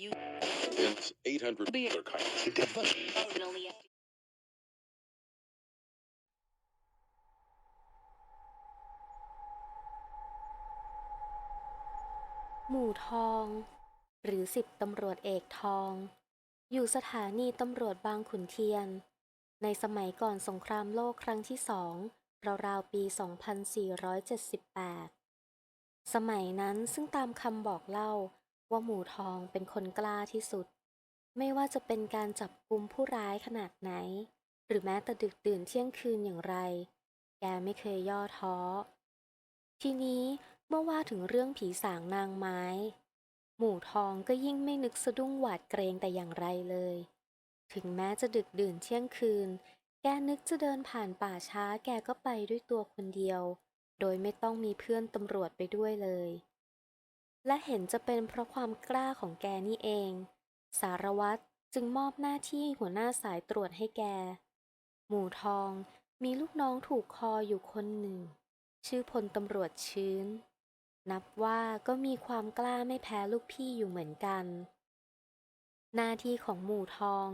you It's 800 be other kinds. originally. หมู่ทอง หรือสิบตำรวจเอกทอง อยู่สถานีตำรวจบางขุนเทียน ในสมัยก่อนสงครามโลกครั้งที่สองราวๆปี 2478 สมัยนั้นซึ่งตามคำบอกเล่า ว่าหมูทองเป็นคนกล้าที่สุด ไม่ว่าจะเป็นการจับกุมผู้ร้ายขนาดไหน หรือแม้แต่ดึกดื่นเที่ยงคืนอย่างไร แกไม่เคยย่อท้อ ทีนี้เมื่อว่าถึงเรื่องผีสางนางไม้ หมู่ทองก็ยิ่งไม่นึกสะดุ้งหวาดเกรงแต่อย่างไรเลย ถึงแม้จะดึกดื่นเที่ยงคืน แกนึกจะเดินผ่านป่าช้าแกก็ไปด้วยตัวคนเดียว โดยไม่ต้องมีเพื่อนตำรวจไปด้วยเลย และเห็นจะเป็นเพราะความกล้าของแกนี่เอง สารวัตรจึงมอบหน้าที่หัวหน้าสายตรวจให้แก หมู่ทองมีลูกน้องถูกคออยู่คนหนึ่ง ชื่อพลตำรวจชื้น นับว่าก็มีความกล้าไม่แพ้ลูกพี่อยู่เหมือนกัน หน้าที่ของหมู่ทอง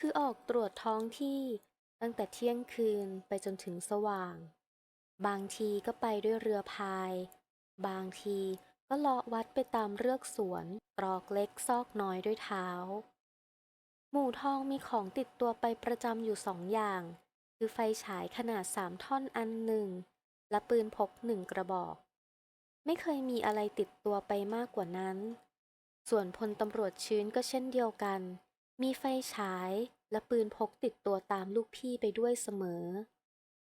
คือออกตรวจท้องที่ตั้งแต่เที่ยงคืนไปจนถึงสว่าง บางทีก็ไปด้วยเรือพาย บางที ก็เลาะวัดไปตามเรือกสวนตรอกเล็กซอกน้อยด้วยเท้า หมู่ทองมีของติดตัวไปประจำอยู่สองอย่าง คือไฟฉายขนาดสามท่อนอันหนึ่ง และปืนพกหนึ่งกระบอก ไม่เคยมีอะไรติดตัวไปมากกว่านั้น ส่วนพลตำรวจชื้นก็เช่นเดียวกัน มีไฟฉายและปืนพกติดตัวตามลูกพี่ไปด้วยเสมอ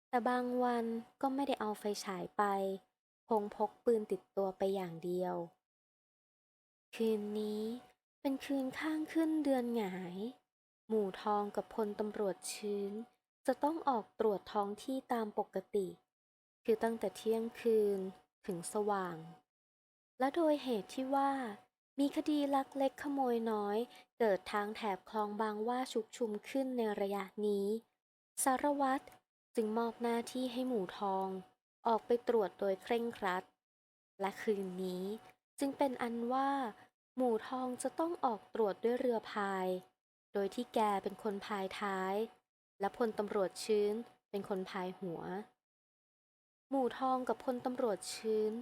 แต่บางวันก็ไม่ได้เอาไฟฉายไป คงพกปืนติดตัวไปอย่างเดียว คืนนี้เป็นคืนข้างขึ้นเดือนหงาย หมู่ทองกับพลตำรวจชื้น จะต้องออกตรวจท้องที่ตามปกติ คือตั้งแต่เที่ยงคืนถึงสว่าง และโดยเหตุที่ว่า มีคดีลักเล็กขโมยน้อย เกิดทางแถบคลองบางว่าชุกชุมขึ้นในระยะนี้ สารวัตรจึงมอบหน้าที่ให้หมู่ทอง ออกไปตรวจโดยเคร่งครัด และคืนนี้จึงเป็นอันว่า หมู่ทองจะต้องออกตรวจด้วยเรือพาย โดยที่แกเป็นคนพายท้าย และพลตำรวจชื้นเป็นคนพายหัว หมู่ทองกับพลตำรวจชื้น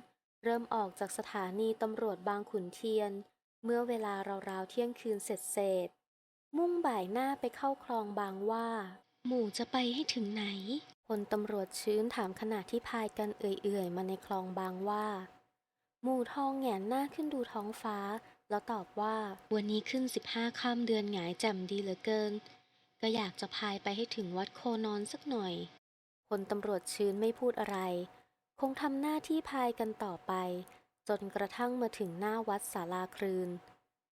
เริ่มออกจากสถานีตำรวจบางขุนเทียน เมื่อเวลาราวๆเที่ยงคืนเสร็จเสร็จมุ่งบ่ายหน้าไปเข้าคลองบางว่า หมู่จะไปให้ถึงไหน พลตำรวจชื้นถามขณะที่พายกันเอื่อยๆ มาในคลองบางว่า หมู่ทองแหงนหน้าขึ้นดูท้องฟ้า แล้วตอบว่า วันนี้ขึ้นสิบห้าค่ำเดือนหงายแจ่มดีเหลือเกิน ก็อยากจะพายไปให้ถึงวัดโคนอนสักหน่อยพลตำรวจชื้นไม่พูดอะไร คงทำหน้าที่พายกันต่อไป จนกระทั่งมาถึงหน้าวัดศาลาครืน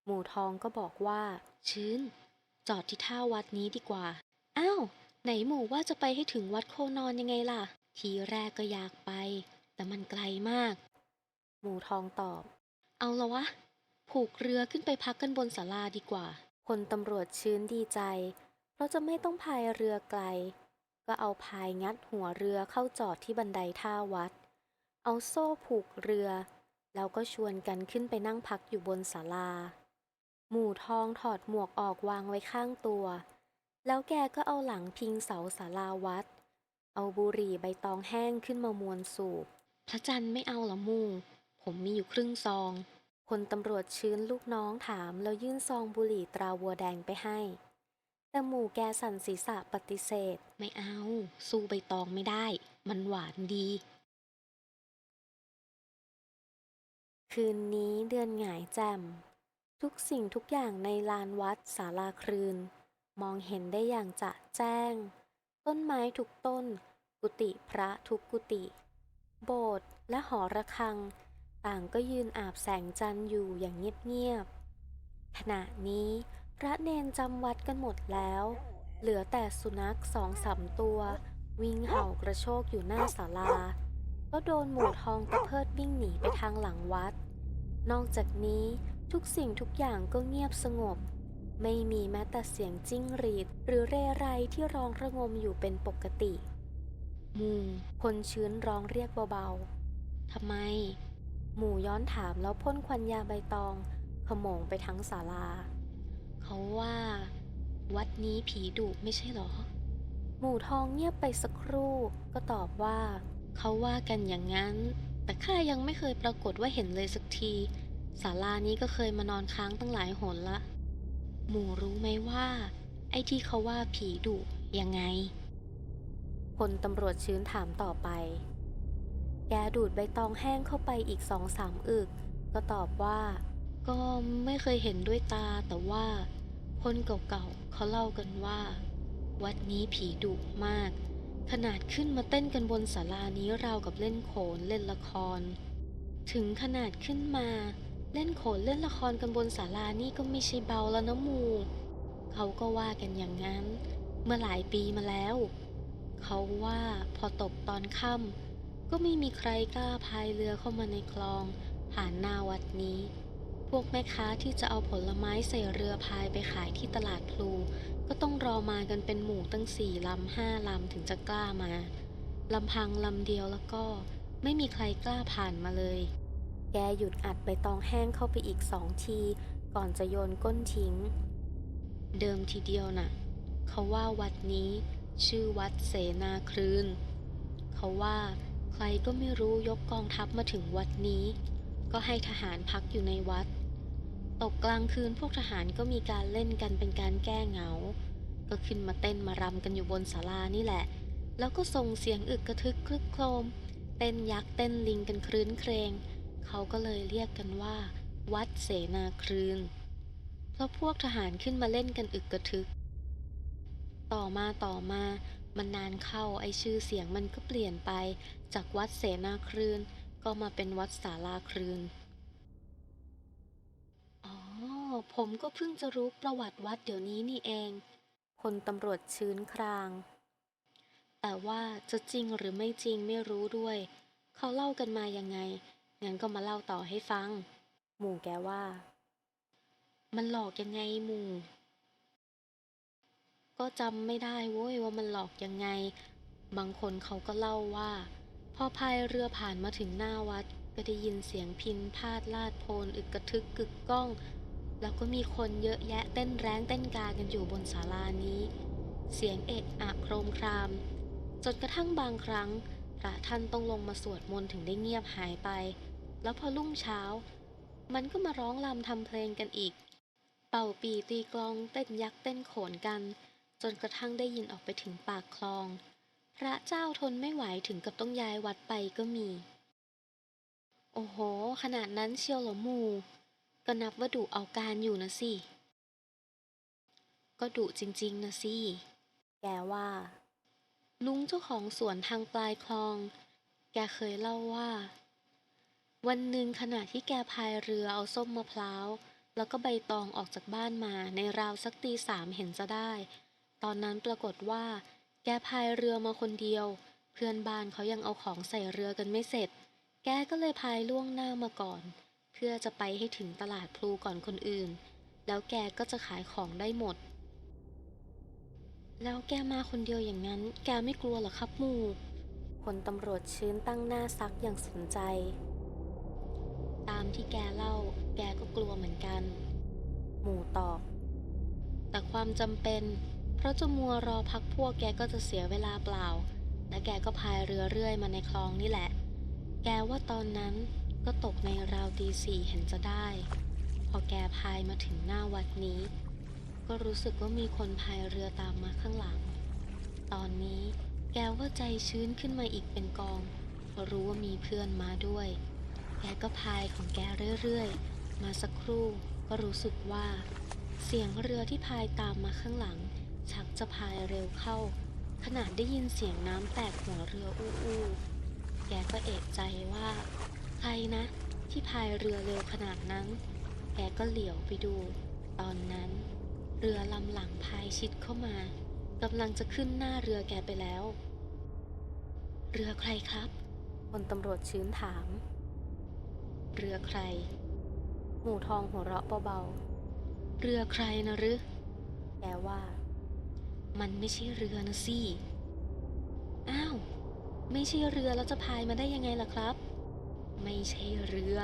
หมู่ทองก็บอกว่า ชื้น จอดที่ท่าวัดนี้ดีกว่า อ้าว ไหนหมู่ว่าจะไปให้ถึงวัดโคนอนยังไงล่ะ ทีแรกก็อยากไป แต่มันไกลมาก หมู่ทองตอบ เอาละวะ ผูกเรือขึ้นไปพักกันบนศาลาดีกว่า คนตำรวจชื้นดีใจ เพราะจะไม่ต้องพายเรือไกล ก็เอาพายงัดหัวเรือเข้าจอดที่บันไดท่าวัด เอาโซ่ผูกเรือ แล้วก็ชวนกันขึ้นไปนั่งพักอยู่บนศาลา หมู่ทองถอดหมวกออกวางไว้ข้างตัว แล้วแกก็เอาหลังพิงเสาศาลาวัด เอาบุหรี่ใบตองแห้งขึ้นมามวนสูบ พระจันทร์ไม่เอาเหรอหมู่ผมมีอยู่ครึ่งซองคนตำรวจชื้นลูกน้องถามแล้วยื่นซองบุหรี่ตราวัวแดงไปให้ แต่หมู่แกสั่นศีรษะปฏิเสธ ไม่เอา สู้ใบตองไม่ได้ มันหวานดี คืนนี้เดือนหงายแจ่มทุกสิ่งทุกอย่างในลานวัดศาลาครืน มองเห็นได้อย่างจะแจ้ง ต้นไม้ทุกต้น กุฏิพระทุกกุฏิโบสถ์และหอระฆัง ต่างก็ยืนอาบแสงจันทร์อยู่อย่างเงียบๆขณะนี้พระเนนจำวัดกันหมดแล้ว เหลือแต่สุนัขสองสามตัว วิ่งเห่ากระโชกอยู่หน้าศาลา ก็โดนหมูทองตะเพิดวิ่งหนีไปทางหลังวัด นอกจากนี้ทุกสิ่งทุกอย่างก็เงียบสงบ ไม่มีแม้แต่เสียงจิ้งหรีด หรือเรไรที่ร้องระงมอยู่เป็นปกติหมู่คนชื้นร้องเรียกเบาๆทำไม หมู่ย้อนถามแล้วพ่นควันยาใบตอง ขโมงไปทั้งศาลา เขาว่า วัดนี้ผีดุไม่ใช่หรอ หมู่ทองเงียบไปสักครู่ ก็ตอบว่า เขาว่ากันอย่างนั้น แต่ข้ายังไม่เคยปรากฏว่าเห็นเลยสักทีศาลานี้ก็เคยมานอนค้างตั้งหลายหนละ หมูรู้ไหมว่า ไอ้ที่เขาว่าผีดุยังไงพลตำรวจชื้นถามต่อไป แกดูดใบตองแห้งเข้าไปอีกสองสามอึก ก็ตอบว่า ก็ไม่เคยเห็นด้วยตาแต่ว่าคนเก่าๆเขาเล่ากันว่า วัดนี้ผีดุมาก ขนาดขึ้นมาเต้นกันบนศาลานี้ราวกับเล่นโขนเล่นละคร ถึงขนาดขึ้นมา เล่นโขนเล่นละครกันบนศาลานี่ก็ไม่ใช่เบาแล้วนะหมู เขาก็ว่ากันอย่างนั้น เมื่อหลายปีมาแล้ว เขาว่าพอตกตอนค่ำก็ไม่มีใครกล้าพายเรือเข้ามาในคลอง ผ่านหน้าวัดนี้ พวกแม่ค้าที่จะเอาผลไม้ใส่เรือพายไปขายที่ตลาดพลูก็ต้องรอมากันเป็นหมู่ตั้งสี่ลำห้าลำถึงจะกล้ามาลำพังลำเดียวแล้วก็ไม่มีใครกล้าผ่านมาเลย แกหยุดอัดใบตองแห้งเข้าไปอีกสองที ก่อนจะโยนก้นทิ้ง เดิมทีเดียวน่ะ เขาว่าวัดนี้ ชื่อวัดเสนาครืน เขาว่าใครก็ไม่รู้ยกกองทัพมาถึงวัดนี้ ก็ให้ทหารพักอยู่ในวัด ตกกลางคืนพวกทหารก็มีการเล่นกันเป็นการแก้เหงา ก็ขึ้นมาเต้นมารำกันอยู่บนศาลานี่แหละ แล้วก็ส่งเสียงอึกกระทึกคลึกโครม เต้นยักษ์เต้นลิงกันครื้นเครง เขาก็เลยเรียกกันว่า วัดเสนาครืน เพราะพวกทหารขึ้นมาเล่นกันอึกกระทึก ต่อมาต่อมามันนานเข้าไอชื่อเสียงมันก็เปลี่ยนไป จากวัดเสนาครืน ก็มาเป็นวัดศาลาครืน อ๋อ ผมก็เพิ่งจะรู้ประวัติวัดเดี๋ยวนี้นี่เองพลตำรวจชื้นคราง แต่ว่าจะจริงหรือไม่จริงไม่รู้ด้วย เขาเล่ากันมายังไง งั้นก็มาเล่าต่อให้ฟัง หมู่แกว่า มันหลอกยังไงหมู่ ก็จำไม่ได้เว้ยว่ามันหลอกยังไง บางคนเขาก็เล่าว่า พอพายเรือผ่านมาถึงหน้าวัด ก็ได้ยินเสียงพินพาดลาดโพนอึกกระทึกกึกก้อง แล้วก็มีคนเยอะแยะเต้นแร้งเต้นกากันอยู่บนศาลานี้ เสียงเอะอะโครมคราม จนกระทั่งบางครั้งพระท่านต้องลงมาสวดมนต์ถึงได้เงียบหายไป แล้วพอรุ่งเช้า มันก็มาร้องรำทำเพลงกันอีก เป่าปีตีกลองเต้นยักษ์เต้นโขนกัน จนกระทั่งได้ยินออกไปถึงปากคลอง พระเจ้าทนไม่ไหวถึงกับต้องย้ายวัดไปก็มี โอ้โห ขนาดนั้นเชียวเหรอหมู ก็นับว่าดุเอาการอยู่นะสิ ก็ดุจริง ๆนะสิ แกว่า ลุงเจ้าของสวนทางปลายคลอง แกเคยเล่าว่า วันหนึ่งขณะที่แกพายเรือเอาส้มมะพร้าว แล้วก็ใบตองออกจากบ้านมาในราวสักตีสามเห็นจะได้ ตอนนั้นปรากฏว่า แกพายเรือมาคนเดียว เพื่อนบ้านเขายังเอาของใส่เรือกันไม่เสร็จ แกก็เลยพายล่วงหน้ามาก่อน เพื่อจะไปให้ถึงตลาดพลูก่อนคนอื่น แล้วแกก็จะขายของได้หมด แล้วแกมาคนเดียวอย่างนั้น แกไม่กลัวหรอครับหมูพลตำรวจชื้นตั้งหน้าซักอย่างสนใจ ตามที่แกเล่า แกก็กลัวเหมือนกัน หมู่ตอบ แต่ความจำเป็น เพราะจะมัวรอพักพวกแกก็จะเสียเวลาเปล่า และแกก็พายเรือเรื่อยมาในคลองนี่แหละ แกว่าตอนนั้นก็ตกในราวตีสี่เห็นจะได้ พอแกพายมาถึงหน้าวัดนี้ ก็รู้สึกว่ามีคนพายเรือตามมาข้างหลัง ตอนนี้แกว่าใจชื้นขึ้นมาอีกเป็นกองเพราะรู้ว่ามีเพื่อนมาด้วย แกก็พายของแกเรื่อยๆ มาสักครู่ก็รู้สึกว่า เสียงเรือที่พายตามมาข้างหลัง ชักจะพายเร็วเข้า ขนาดได้ยินเสียงน้ำแตกหัวเรืออู้อู้แกก็เอกใจว่า ใครนะ ที่พายเรือเร็วขนาดนั้น แกก็เหลียวไปดู ตอนนั้น เรือลำหลังพายชิดเข้ามากำลังจะขึ้นหน้าเรือแกไปแล้ว เรือใครครับพลตำรวจชื้นถาม เรือใคร หมู่ทองหัวเราะเบาๆ เรือใครนะหรือแกว่า มันไม่ใช่เรือนะสิ อ้าว ไม่ใช่เรือแล้วจะพายมาได้ยังไงล่ะครับ ไม่ใช่เรือ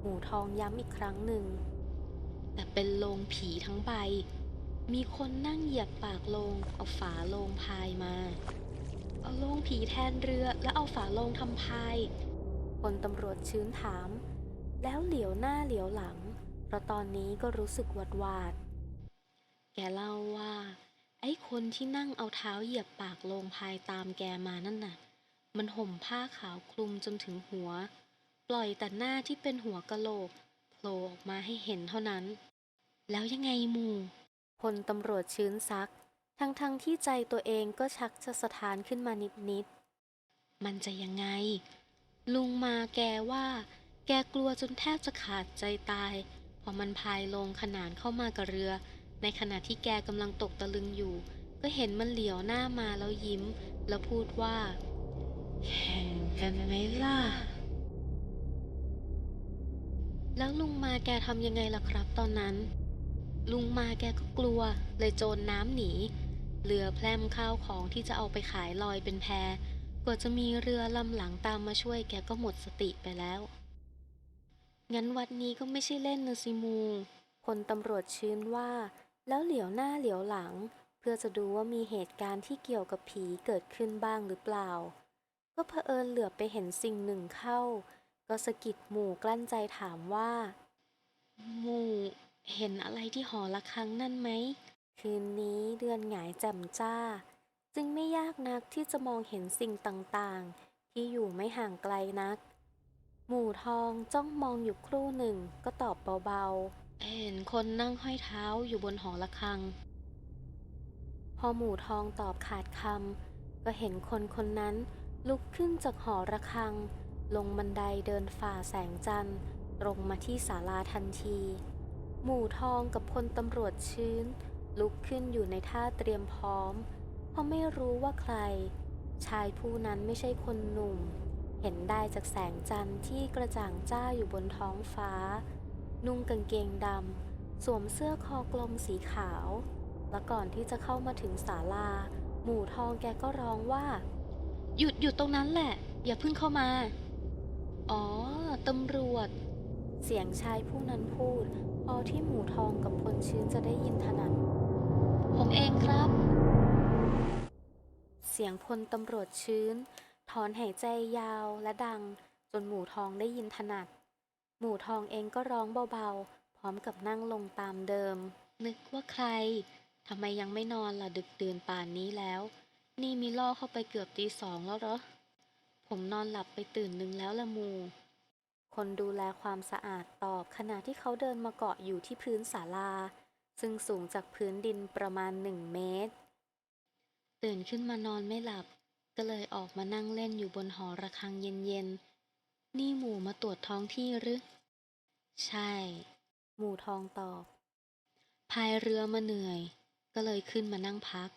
หมู่ทองย้ำอีกครั้งหนึ่ง แต่เป็นโลงผีทั้งใบ มีคนนั่งเหยียบปากโลง เอาฝาโลงพายมา เอาโลงผีแทนเรือแล้วเอาฝาโลงทำพาย ลตำรวจชื้นถาม แล้วเหลียวหน้าเหลียวหลัง เพราะตอนนี้ก็รู้สึกหวาดหวาด แกเล่าว่า ไอ้คนที่นั่งเอาเท้าเหยียบปากโลงพายตามแกมานั่นน่ะ มันห่มผ้าขาวคลุมจนถึงหัว ปล่อยแต่หน้าที่เป็นหัวกะโหลกโผล่ออกมาให้เห็นเท่านั้น แล้วยังไงมู่พลตำรวจชื้นซัก ทั้งๆทที่ใจตัวเองก็ชักจะสะท้านขึ้นมานิดๆมันจะยังไง ลุงมาแกว่า แกกลัวจนแทบจะขาดใจตาย พอมันพายลงขนานเข้ามากับเรือ ในขณะที่แกกำลังตกตะลึงอยู่ ก็เห็นมันเหลียวหน้ามาแล้วยิ้ม แล้วพูดว่า แข่งกันไหมล่ะ แล้วลุงมาแกทำยังไงล่ะครับตอนนั้น ลุงมาแกก็กลัว เลยโจรน้ำหนี เรือแพร่มข้าวของที่จะเอาไปขายลอยเป็นแพ กว่าจะมีเรือลำหลังตามมาช่วยแกก็หมดสติไปแล้ว งั้นวัดนี้ก็ไม่ใช่เล่นนะสิมูพลตำรวจชื้นว่า แล้วเหลียวหน้าเหลียวหลัง เพื่อจะดูว่ามีเหตุการณ์ที่เกี่ยวกับผีเกิดขึ้นบ้างหรือเปล่า ก็เผอิญเหลือบไปเห็นสิ่งหนึ่งเข้า ก็สะกิดหมู่กลั้นใจถามว่า หมู่เห็นอะไรที่หอระฆังนั่นไหม คืนนี้เดือนหงายแจ่มจ้า จึงไม่ยากนักที่จะมองเห็นสิ่งต่างๆ ที่อยู่ไม่ห่างไกลนัก หมู่ทองจ้องมองอยู่ครู่หนึ่งก็ตอบเบาๆ เห็นคนนั่งห้อยเท้าอยู่บนหอระฆัง พอหมู่ทองตอบขาดคำก็เห็นคนคนนั้นลุกขึ้นจากหอระฆัง ลงบันไดเดินฝ่าแสงจันทร์ตรงมาที่ศาลาทันที หมู่ทองกับพลตำรวจชื้น ลุกขึ้นอยู่ในท่าเตรียมพร้อม ราะไม่รู้ว่าใคร ชายผู้นั้นไม่ใช่คนหนุ่ม เห็นได้จากแสงจันทร์ที่กระจ่างจ้าอยู่บนท้องฟ้า นุ่งกางเกงดำ สวมเสื้อคอกลมสีขาว และก่อนที่จะเข้ามาถึงศาลา หมู่ทองแกก็ร้องว่า หยุดหยุดตรงนั้นแหละ อย่าเพิ่งเข้ามา อ๋อตำรวจ เสียงชายผู้นั้นพูด พอที่หมู่ทองกับพลชื้นจะได้ยินถนัดผมเองครับ เสียงพลตำรวจชื้น ถอนหายใจยาวและดัง จนหมู่ทองได้ยินถนัด หมู่ทองเองก็ร้องเบาๆ พร้อมกับนั่งลงตามเดิม นึกว่าใครทำไมยังไม่นอนล่ะดึกดื่นป่านนี้แล้ว นี่มีล่อเข้าไปเกือบตีสองแล้วเหรอ ผมนอนหลับไปตื่นหนึ่งแล้วละมู คนดูแลความสะอาดตอบขณะที่เขาเดินมาเกาะอยู่ที่พื้นศาลา ซึ่งสูงจากพื้นดินประมาณหนึ่งเมตร ตื่นขึ้นมานอนไม่หลับ ก็เลยออกมานั่งเล่นอยู่บนหอระฆังเย็นๆ นี่หมู่มาตรวจท้องที่หรือ ใช่ หมู่ทองตอบ พายเรือมาเหนื่อย ก็เลยขึ้นมานั่งพัก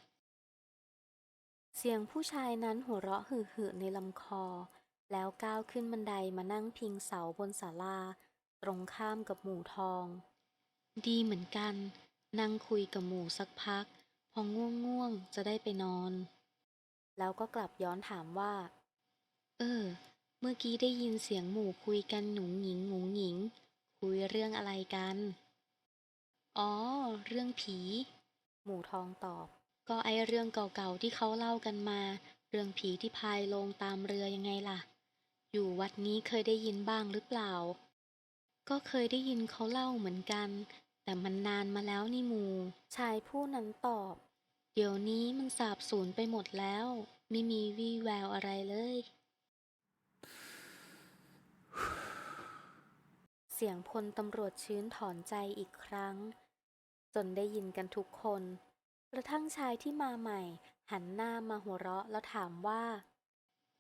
เสียงผู้ชายนั้นหัวเราะหึ่ๆในลำคอ แล้วก้าวขึ้นบันไดมานั่งพิงเสาบนศาลา ตรงข้ามกับหมู่ทอง ดีเหมือนกัน นั่งคุยกับหมู่สักพัก พอง่วงง่วงๆจะได้ไปนอน แล้วก็กลับย้อนถามว่า เออ เมื่อกี้ได้ยินเสียงหมู่คุยกันหนุงหญิงหงุงหญิง คุยเรื่องอะไรกัน อ๋อ เรื่องผี หมู่ทองตอบ ก็ไอเรื่องเก่าๆที่เขาเล่ากันมา เรื่องผีที่พายลงตามเรือยังไงล่ะ อยู่วัดนี้เคยได้ยินบ้างหรือเปล่า ก็เคยได้ยินเขาเล่าเหมือนกัน แต่มันนานมาแล้วนี่หมู ชายผู้นั้นตอบ เดี๋ยวนี้มันสาบสูญไปหมดแล้ว ไม่มีวี่แววอะไรเลย เสียงพลตำรวจชื้นถอนใจอีกครั้ง จนได้ยินกันทุกคนกระทั่งชายที่มาใหม่ หันหน้ามาหัวเราะแล้วถามว่า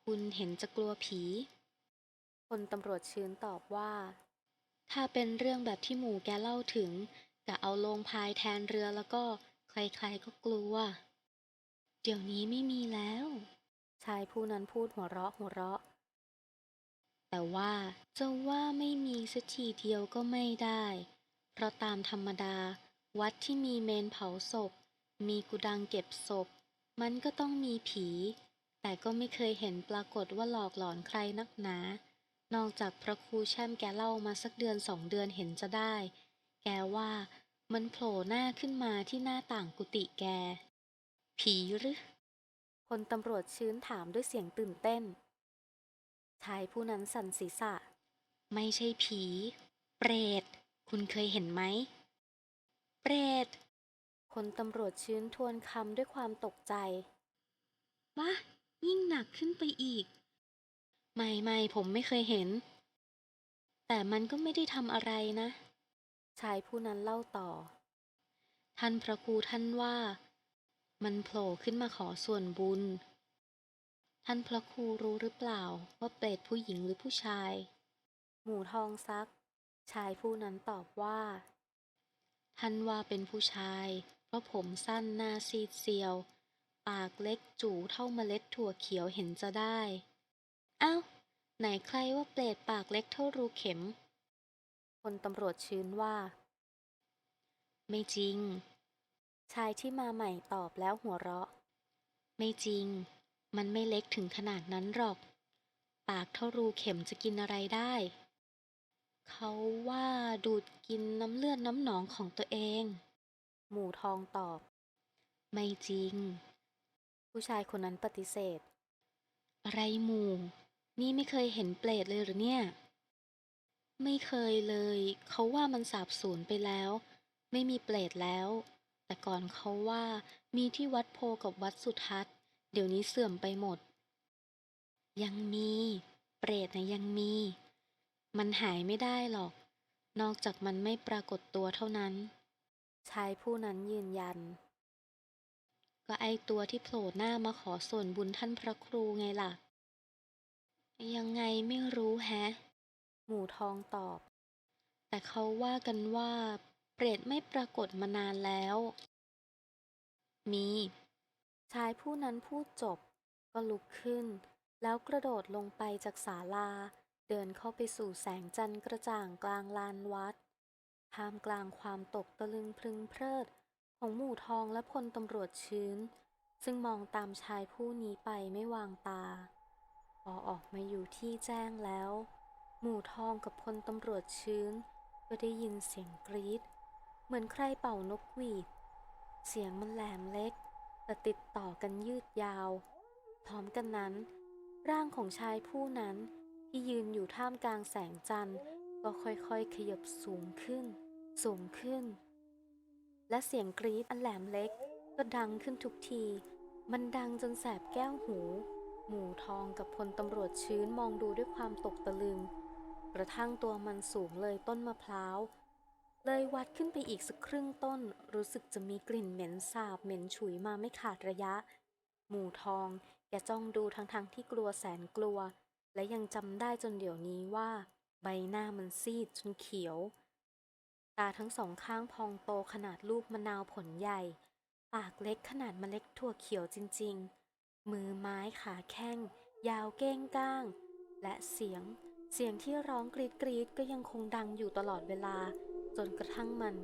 คุณเห็นจะกลัวผีพลตำรวจชื้นตอบว่า ถ้าเป็นเรื่องแบบที่หมูแกเล่าถึงกะเอาลงพายแทนเรือแล้วก็ใครๆก็กลัว เดี๋ยวนี้ไม่มีแล้ว ชายผู้นั้นพูดหัวเราะหัวเราะ แต่ว่าจะว่าไม่มีสักทีเดียวก็ไม่ได้ เพราะตามธรรมดา วัดที่มีเมนเผาศพ มีกุดังเก็บศพ มันก็ต้องมีผี แต่ก็ไม่เคยเห็นปรากฏว่าหลอกหลอนใครนักหนา นอกจากพระครูแช่มแกเล่ามาสักเดือนสองเดือนเห็นจะได้ แกว่ามันโผล่หน้าขึ้นมาที่หน้าต่างกุฏิแก ผีหรือพลตำรวจชื้นถามด้วยเสียงตื่นเต้น ชายผู้นั้นสั่นศีรษะ ไม่ใช่ผี เปรต คุณเคยเห็นไหม เปรตคนตำรวจชื้นทวนคำด้วยความตกใจ วะ ยิ่งหนักขึ้นไปอีก ไม่ไม่ผมไม่เคยเห็น แต่มันก็ไม่ได้ทำอะไรนะ ชายผู้นั้นเล่าต่อ ท่านพระครูท่านว่า มันโผล่ขึ้นมาขอส่วนบุญ ท่านพระครูรู้หรือเปล่าว่าเปรตผู้หญิงหรือผู้ชาย หมู่ทองซัก ชายผู้นั้นตอบว่า ท่านว่าเป็นผู้ชาย เพราะผมสั้นหน้าซีดเซียว ปากเล็กจู่เท่าเมล็ดถั่วเขียวเห็นจะได้เอ้าไหนใครว่าเปรตปากเล็กเท่ารูเข็มคนตำรวจชื้นว่า ไม่จริง ชายที่มาใหม่ตอบแล้วหัวเราะ ไม่จริง มันไม่เล็กถึงขนาดนั้นหรอก ปากเท่ารูเข็มจะกินอะไรได้ เขาว่าดูดกินน้ำเลือดน้ำหนองของตัวเอง หมู่ทองตอบ ไม่จริง ผู้ชายคนนั้นปฏิเสธ อะไรหมู่ นี่ไม่เคยเห็นเปรตเลยหรือเนี่ย ไม่เคยเลย เขาว่ามันสาบสูญไปแล้ว ไม่มีเปรตแล้ว แต่ก่อนเขาว่ามีที่วัดโพกับวัดสุทัศน์ เดี๋ยวนี้เสื่อมไปหมด ยังมี เปรตนะยังมี มันหายไม่ได้หรอก นอกจากมันไม่ปรากฏตัวเท่านั้น ชายผู้นั้นยืนยัน ก็ไอตัวที่โผล่หน้ามาขอส่วนบุญท่านพระครูไงล่ะ ยังไงไม่รู้แฮะ หมู่ทองตอบ แต่เขาว่ากันว่า เปรตไม่ปรากฏมานานแล้ว มี ชายผู้นั้นพูดจบ ก็ลุกขึ้น แล้วกระโดดลงไปจากศาลา เดินเข้าไปสู่แสงจันทร์กระจ่างกลางลานวัดท่ามกลางความตกตะลึงพรึงเพริด ของหมู่ทองและพลตำรวจชื้น ซึ่งมองตามชายผู้นี้ไปไม่วางตาพ อออกมาอยู่ที่แจ้งแล้ว หมู่ทองกับพลตำรวจชื้น ก็ได้ยินเสียงกรีด เหมือนใครเป่านกหวีด เสียงมันแหลมเล็ก แต่ติดต่อกันยืดยาวพร้อมกันนั้น ร่างของชายผู้นั้นที่ยืนอยู่ท่ามกลางแสงจันทร์ ก็ค่อยๆ ขยับสูงขึ้น สูงขึ้น และเสียงกรีดอันแหลมเล็ก ก็ดังขึ้นทุกที มันดังจนแสบแก้วหู หมู่ทองกับพลตำรวจชื้นมองดูด้วยความตกตะลึง กระทั่งตัวมันสูงเลยต้นมะพร้าว เลยวัดขึ้นไปอีกสักครึ่งต้น รู้สึกจะมีกลิ่นเหม็นสาบเหม็นฉุยมาไม่ขาดระยะ หมู่ทองแกจ้องดูทั้งๆทที่กลัวแสนกลัว และยังจำได้จนเดี๋ยวนี้ว่า ใบหน้ามันซีดจนเขียว ตาทั้งสองข้างพองโตขนาดลูกมะนาวผลใหญ่ ปากเล็กขนาดมเมล็ดถั่วเขียวจริง ๆ มือไม้ขาแข้ง ยาวเก้งก้าง และเสียง เสียงที่ร้องกรีดกรีดก็ยังคงดังอยู่ตลอดเวลา จนกระทั่งมัน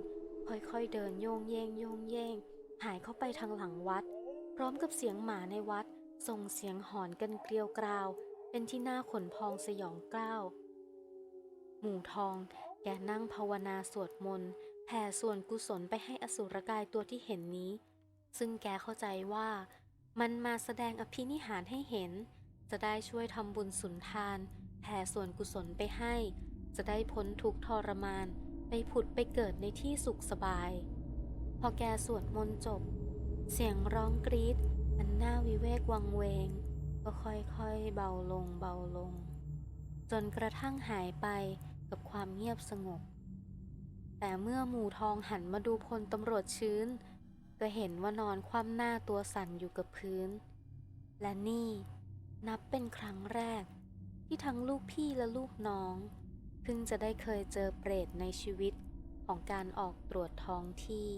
ค่อยๆเดินโยงเยงโยงเยง หายเข้าไปทางหลังวัด พร้อมกับเสียงหมาในวัด ส่งเสียงหอนกันเกลียวกราว เป็นที่น่าขนพองสยองกล้าว หมู่ทอง แกนั่งภาวนาสวดมนต์แผ่ส่วนกุศลไปให้อสุรกายตัวที่เห็นนี้ ซึ่งแกเข้าใจว่า มันมาแสดงอภินิหารให้เห็น จะได้ช่วยทำบุญสุนทาน แผ่ส่วนกุศลไปให้ จะได้พ้นทุกทรมาน ไปผุดไปเกิดในที่สุขสบาย พอแกสวดมนต์จบ เสียงร้องกรีดอันน่าวิเวกวังเวง ก็ค่อยๆเบาลงเบาลง จนกระทั่งหายไปกับความเงียบสงบ แต่เมื่อหมู่ทองหันมาดูพลตำรวจชื้น ก็เห็นว่านอนคว่ำหน้าตัวสั่นอยู่กับพื้น และนี่นับเป็นครั้งแรก ที่ทั้งลูกพี่และลูกน้อง เพิ่งจะได้เคยเจอเปรตในชีวิตของการออกตรวจท้องที่